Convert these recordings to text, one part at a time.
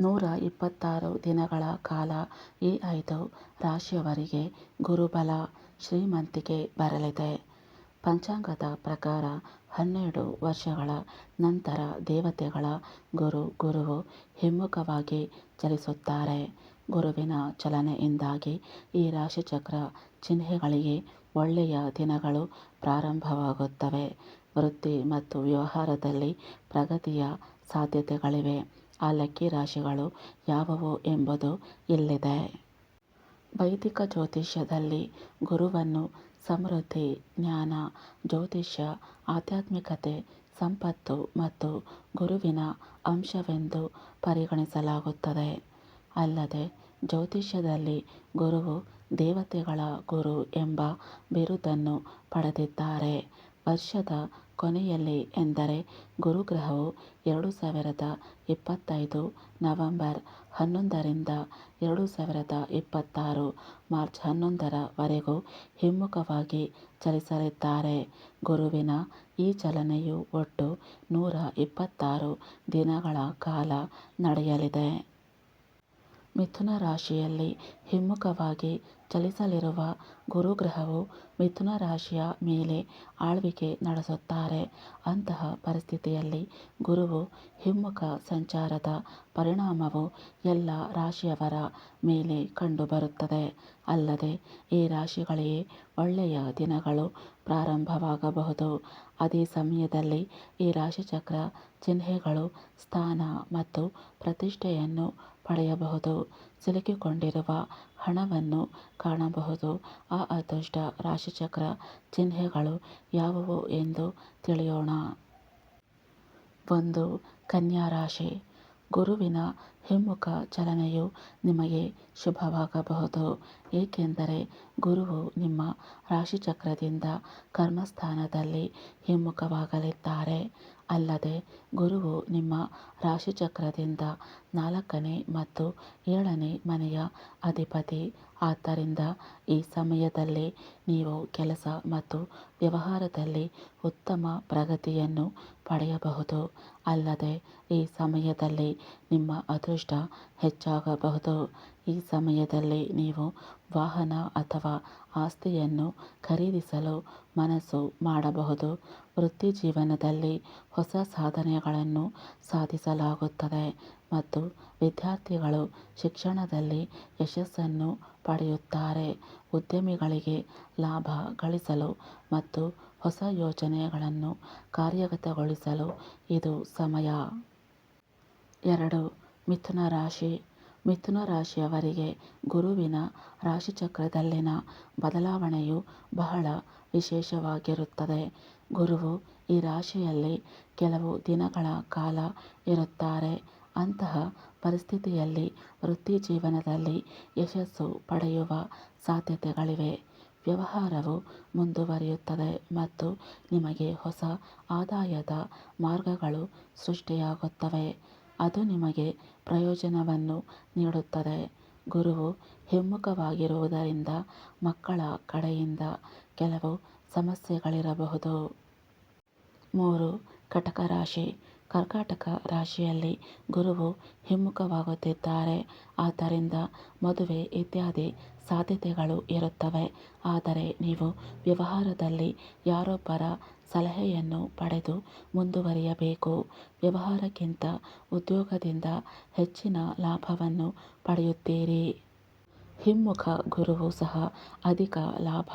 ನೂರ ಇಪ್ಪತ್ತಾರು ದಿನಗಳ ಕಾಲ ಈ ಐದು ರಾಶಿಯವರಿಗೆ ಗುರುಬಲ ಶ್ರೀಮಂತಿಕೆ ಬರಲಿದೆ. ಪಂಚಾಂಗದ ಪ್ರಕಾರ ಹನ್ನೆರಡು ವರ್ಷಗಳ ನಂತರ ದೇವತೆಗಳ ಗುರು ಗುರುವು ಹಿಮ್ಮುಖವಾಗಿ ಚಲಿಸುತ್ತಾರೆ. ಗುರುವಿನ ಚಲನೆಯಿಂದಾಗಿ ಈ ರಾಶಿಚಕ್ರ ಚಿಹ್ನೆಗಳಿಗೆ ಒಳ್ಳೆಯ ದಿನಗಳು ಪ್ರಾರಂಭವಾಗುತ್ತವೆ. ವೃತ್ತಿ ಮತ್ತು ವ್ಯವಹಾರದಲ್ಲಿ ಪ್ರಗತಿಯ ಸಾಧ್ಯತೆಗಳಿವೆ. ಆ ಲಕ್ಕಿ ರಾಶಿಗಳು ಯಾವುವು ಎಂಬುದು ಇಲ್ಲಿದೆ. ವೈದಿಕ ಜ್ಯೋತಿಷ್ಯದಲ್ಲಿ ಗುರುವನ್ನು ಸಮೃದ್ಧಿ, ಜ್ಞಾನ, ಜ್ಯೋತಿಷ್ಯ, ಆಧ್ಯಾತ್ಮಿಕತೆ, ಸಂಪತ್ತು ಮತ್ತು ಗುರುವಿನ ಅಂಶವೆಂದು ಪರಿಗಣಿಸಲಾಗುತ್ತದೆ. ಅಲ್ಲದೆ ಜ್ಯೋತಿಷ್ಯದಲ್ಲಿ ಗುರುವು ದೇವತೆಗಳ ಗುರು ಎಂಬ ಬಿರುದನ್ನು ಪಡೆದಿದ್ದಾರೆ. ವರ್ಷದ ಕೊನೆಯಲ್ಲಿ ಎಂದರೆ ಗುರುಗ್ರಹವು ಎರಡು ಸಾವಿರದ ಇಪ್ಪತ್ತೈದು ನವೆಂಬರ್ ಹನ್ನೊಂದರಿಂದ ಎರಡು ಸಾವಿರದ ಇಪ್ಪತ್ತಾರು ಮಾರ್ಚ್ ಹನ್ನೊಂದರವರೆಗೂ ಹಿಮ್ಮುಖವಾಗಿ ಚಲಿಸಲಿದ್ದಾರೆ. ಗುರುವಿನ ಈ ಚಲನೆಯು ಒಟ್ಟು ನೂರ ಇಪ್ಪತ್ತಾರು ದಿನಗಳ ಕಾಲ ನಡೆಯಲಿದೆ. ಮಿಥುನ ರಾಶಿಯಲ್ಲಿ ಹಿಮ್ಮುಖವಾಗಿ ಚಲಿಸಲಿರುವ ಗುರುಗ್ರಹವು ಮಿಥುನ ರಾಶಿಯ ಮೇಲೆ ಆಳ್ವಿಕೆ ನಡೆಸುತ್ತಾರೆ. ಅಂತಹ ಪರಿಸ್ಥಿತಿಯಲ್ಲಿ ಗುರುವು ಹಿಮ್ಮುಖ ಸಂಚಾರದ ಪರಿಣಾಮವು ಎಲ್ಲ ರಾಶಿಯವರ ಮೇಲೆ ಕಂಡುಬರುತ್ತದೆ. ಅಲ್ಲದೆ ಈ ರಾಶಿಗಳಿಗೆ ಒಳ್ಳೆಯ ದಿನಗಳು ಪ್ರಾರಂಭವಾಗಬಹುದು. ಅದೇ ಸಮಯದಲ್ಲಿ ಈ ರಾಶಿಚಕ್ರ ಚಿಹ್ನೆಗಳು ಸ್ಥಾನ ಮತ್ತು ಪ್ರತಿಷ್ಠೆಯನ್ನು ಪಡೆಯಬಹುದು ಸಿಲುಕಿಕೊಂಡಿರುವ ಹಣವನ್ನು ಕಾಣಬಹುದು. ಆ ಅದೃಷ್ಟ, ರಾಶಿಚಕ್ರ ಚಿಹ್ನೆಗಳು ಯಾವುವು ಎಂದು ತಿಳಿಯೋಣ. ಒಂದು, ಕನ್ಯಾ ರಾಶಿ. ಗುರುವಿನ ಹಿಮ್ಮುಖ ಚಲನೆಯು ನಿಮಗೆ ಶುಭವಾಗಬಹುದು, ಏಕೆಂದರೆ ಗುರುವು ನಿಮ್ಮ ರಾಶಿಚಕ್ರದಿಂದ ಕರ್ಮಸ್ಥಾನದಲ್ಲಿ ಹಿಮ್ಮುಖವಾಗಲಿದ್ದಾರೆ. ಅಲ್ಲದೆ ಗುರುವು ನಿಮ್ಮ ರಾಶಿಚಕ್ರದಿಂದ ನಾಲ್ಕನೇ ಮತ್ತು ಏಳನೇ ಮನೆಯ ಅಧಿಪತಿ. ಆದ್ದರಿಂದ ಈ ಸಮಯದಲ್ಲಿ ನೀವು ಕೆಲಸ ಮತ್ತು ವ್ಯವಹಾರದಲ್ಲಿ ಉತ್ತಮ ಪ್ರಗತಿಯನ್ನು ಪಡೆಯಬಹುದು. ಅಲ್ಲದೆ ಈ ಸಮಯದಲ್ಲಿ ನಿಮ್ಮ ಅದೃಷ್ಟ ಹೆಚ್ಚಾಗಬಹುದು. ಈ ಸಮಯದಲ್ಲಿ ನೀವು ವಾಹನ ಅಥವಾ ಆಸ್ತಿಯನ್ನು ಖರೀದಿಸಲು ಮನಸ್ಸು ಮಾಡಬಹುದು. ವೃತ್ತಿಜೀವನದಲ್ಲಿ ಹೊಸ ಸಾಧನೆಗಳನ್ನು ಸಾಧಿಸಲಾಗುತ್ತದೆ ಮತ್ತು ವಿದ್ಯಾರ್ಥಿಗಳು ಶಿಕ್ಷಣದಲ್ಲಿ ಯಶಸ್ಸನ್ನು ಪಡೆಯುತ್ತಾರೆ. ಉದ್ಯಮಿಗಳಿಗೆ ಲಾಭ ಗಳಿಸಲು ಮತ್ತು ಹೊಸ ಯೋಜನೆಗಳನ್ನು ಕಾರ್ಯಗತಗೊಳಿಸಲು ಇದು ಸಮಯ. ಎರಡು ಮಿಥುನ ರಾಶಿ ಮಿಥುನ ರಾಶಿಯವರಿಗೆ ಗುರುವಿನ ರಾಶಿಚಕ್ರದಲ್ಲಿನ ಬದಲಾವಣೆಯು ಬಹಳ ವಿಶೇಷವಾಗಿರುತ್ತದೆ. ಗುರುವು ಈ ರಾಶಿಯಲ್ಲಿ ಕೆಲವು ದಿನಗಳ ಕಾಲ ಇರುತ್ತಾರೆ. ಅಂತಹ ಪರಿಸ್ಥಿತಿಯಲ್ಲಿ ವೃತ್ತಿ ಜೀವನದಲ್ಲಿ ಯಶಸ್ಸು ಪಡೆಯುವ ಸಾಧ್ಯತೆಗಳಿವೆ. ವ್ಯವಹಾರವು ಮುಂದುವರಿಯುತ್ತದೆ ಮತ್ತು ನಿಮಗೆ ಹೊಸ ಆದಾಯದ ಮಾರ್ಗಗಳು ಸೃಷ್ಟಿಯಾಗುತ್ತವೆ. ಅದು ನಿಮಗೆ ಪ್ರಯೋಜನವನ್ನು ನೀಡುತ್ತದೆ. ಗುರುವು ಹಿಮ್ಮುಖವಾಗಿರುವುದರಿಂದ ಮಕ್ಕಳ ಕಡೆಯಿಂದ ಕೆಲವು ಸಮಸ್ಯೆಗಳಿರಬಹುದು. ಮೂರು ಕಟಕ ರಾಶಿ ಕರ್ಕಾಟಕ ರಾಶಿಯಲ್ಲಿ ಗುರುವು ಹಿಮ್ಮುಖವಾಗುತ್ತಿದ್ದಾರೆ. ಆದ್ದರಿಂದ ಮದುವೆ ಇತ್ಯಾದಿ ಸಾಧ್ಯತೆಗಳು ಇರುತ್ತವೆ. ಆದರೆ ನೀವು ವ್ಯವಹಾರದಲ್ಲಿ ಯಾರೊಬ್ಬರ ಸಲಹೆಯನ್ನು ಪಡೆದು ಮುಂದುವರಿಯಬೇಕು. ವ್ಯವಹಾರಕ್ಕಿಂತ ಉದ್ಯೋಗದಿಂದ ಹೆಚ್ಚಿನ ಲಾಭವನ್ನು ಪಡೆಯುತ್ತೀರಿ. ಹಿಮ್ಮುಖ ಗುರುವು ಸಹ ಅಧಿಕ ಲಾಭ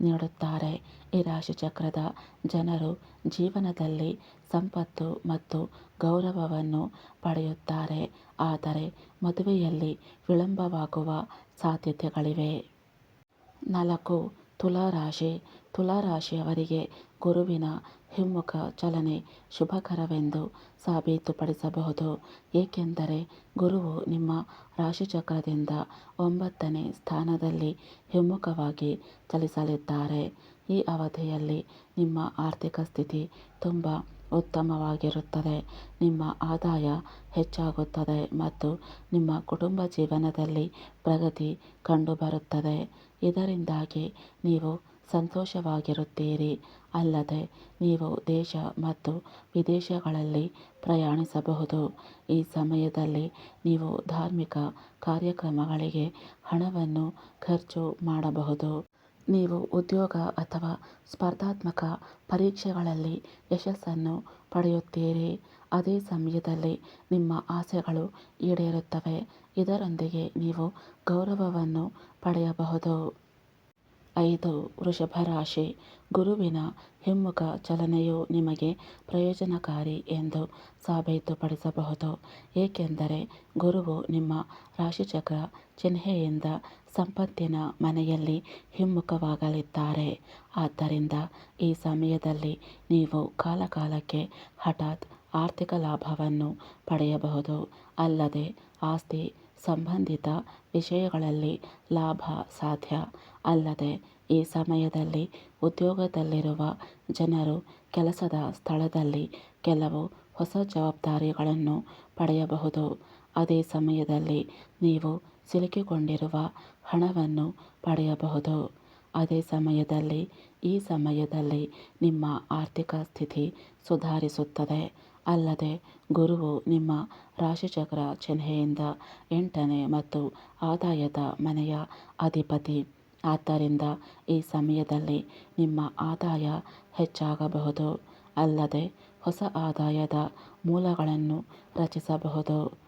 ನೀಡುತ್ತಾರೆ. ಈ ರಾಶಿಚಕ್ರದ ಜನರು ಜೀವನದಲ್ಲಿ ಸಂಪತ್ತು ಮತ್ತು ಗೌರವವನ್ನು ಪಡೆಯುತ್ತಾರೆ. ಆದರೆ ಮದುವೆಯಲ್ಲಿ ವಿಳಂಬವಾಗುವ ಸಾಧ್ಯತೆಗಳಿವೆ. ನಾಲ್ಕು ತುಲಾ ರಾಶಿ ತುಲಾ ರಾಶಿಯವರಿಗೆ ಗುರುವಿನ ಹಿಮ್ಮುಖ ಚಲನೆ ಶುಭಕರವೆಂದು ಸಾಬೀತುಪಡಿಸಬಹುದು. ಏಕೆಂದರೆ ಗುರುವು ನಿಮ್ಮ ರಾಶಿಚಕ್ರದಿಂದ ಒಂಬತ್ತನೇ ಸ್ಥಾನದಲ್ಲಿ ಹಿಮ್ಮುಖವಾಗಿ ಚಲಿಸಲಿದ್ದಾರೆ. ಈ ಅವಧಿಯಲ್ಲಿ ನಿಮ್ಮ ಆರ್ಥಿಕ ಸ್ಥಿತಿ ತುಂಬ ಉತ್ತಮವಾಗಿರುತ್ತದೆ. ನಿಮ್ಮ ಆದಾಯ ಹೆಚ್ಚಾಗುತ್ತದೆ ಮತ್ತು ನಿಮ್ಮ ಕುಟುಂಬ ಜೀವನದಲ್ಲಿ ಪ್ರಗತಿ ಕಂಡುಬರುತ್ತದೆ. ಇದರಿಂದಾಗಿ ನೀವು ಸಂತೋಷವಾಗಿರುತ್ತೀರಿ. ಅಲ್ಲದೆ ನೀವು ದೇಶ ಮತ್ತು ವಿದೇಶಗಳಲ್ಲಿ ಪ್ರಯಾಣಿಸಬಹುದು. ಈ ಸಮಯದಲ್ಲಿ ನೀವು ಧಾರ್ಮಿಕ ಕಾರ್ಯಕ್ರಮಗಳಿಗೆ ಹಣವನ್ನು ಖರ್ಚು ಮಾಡಬಹುದು. ನೀವು ಉದ್ಯೋಗ ಅಥವಾ ಸ್ಪರ್ಧಾತ್ಮಕ ಪರೀಕ್ಷೆಗಳಲ್ಲಿ ಯಶಸ್ಸನ್ನು ಪಡೆಯುತ್ತೀರಿ. ಅದೇ ಸಮಯದಲ್ಲಿ ನಿಮ್ಮ ಆಸೆಗಳು ಈಡೇರುತ್ತವೆ. ಇದರೊಂದಿಗೆ ನೀವು ಗೌರವವನ್ನು ಪಡೆಯಬಹುದು. ಐದು, ವೃಷಭ ರಾಶಿ. ಗುರುವಿನ ಹಿಮ್ಮುಖ ಚಲನೆಯು ನಿಮಗೆ ಪ್ರಯೋಜನಕಾರಿ ಎಂದು ಸಾಬೀತುಪಡಿಸಬಹುದು. ಏಕೆಂದರೆ ಗುರುವು ನಿಮ್ಮ ರಾಶಿಚಕ್ರ ಚಿಹ್ನೆಯಿಂದ ಸಂಪತ್ತಿನ ಮನೆಯಲ್ಲಿ ಹಿಮ್ಮುಖವಾಗಲಿದ್ದಾರೆ. ಆದ್ದರಿಂದ ಈ ಸಮಯದಲ್ಲಿ ನೀವು ಕಾಲಕಾಲಕ್ಕೆ ಹಠಾತ್ ಆರ್ಥಿಕ ಲಾಭವನ್ನು ಪಡೆಯಬಹುದು. ಅಲ್ಲದೆ ಆಸ್ತಿ ಸಂಬಂಧಿತ ವಿಷಯಗಳಲ್ಲಿ ಲಾಭ ಸಾಧ್ಯ. ಅಲ್ಲದೆ ಈ ಸಮಯದಲ್ಲಿ ಉದ್ಯೋಗದಲ್ಲಿರುವ ಜನರು ಕೆಲಸದ ಸ್ಥಳದಲ್ಲಿ ಕೆಲವು ಹೊಸ ಜವಾಬ್ದಾರಿಗಳನ್ನು ಪಡೆಯಬಹುದು. ಅದೇ ಸಮಯದಲ್ಲಿ ನೀವು ಸಿಲುಕಿಕೊಂಡಿರುವ ಹಣವನ್ನು ಪಡೆಯಬಹುದು. ಅದೇ ಸಮಯದಲ್ಲಿ, ಈ ಸಮಯದಲ್ಲಿ ನಿಮ್ಮ ಆರ್ಥಿಕ ಸ್ಥಿತಿ ಸುಧಾರಿಸುತ್ತದೆ. ಅಲ್ಲದೆ, ಗುರುವು ನಿಮ್ಮ ರಾಶಿಚಕ್ರ ಚಿಹ್ನೆಯಿಂದ ಎಂಟನೇ ಮತ್ತು ಆದಾಯದ ಮನೆಯ ಅಧಿಪತಿ. ಆದ್ದರಿಂದ, ಈ ಸಮಯದಲ್ಲಿ ನಿಮ್ಮ ಆದಾಯ ಹೆಚ್ಚಾಗಬಹುದು. ಅಲ್ಲದೆ, ಹೊಸ ಆದಾಯದ ಮೂಲಗಳನ್ನು ರಚಿಸಬಹುದು.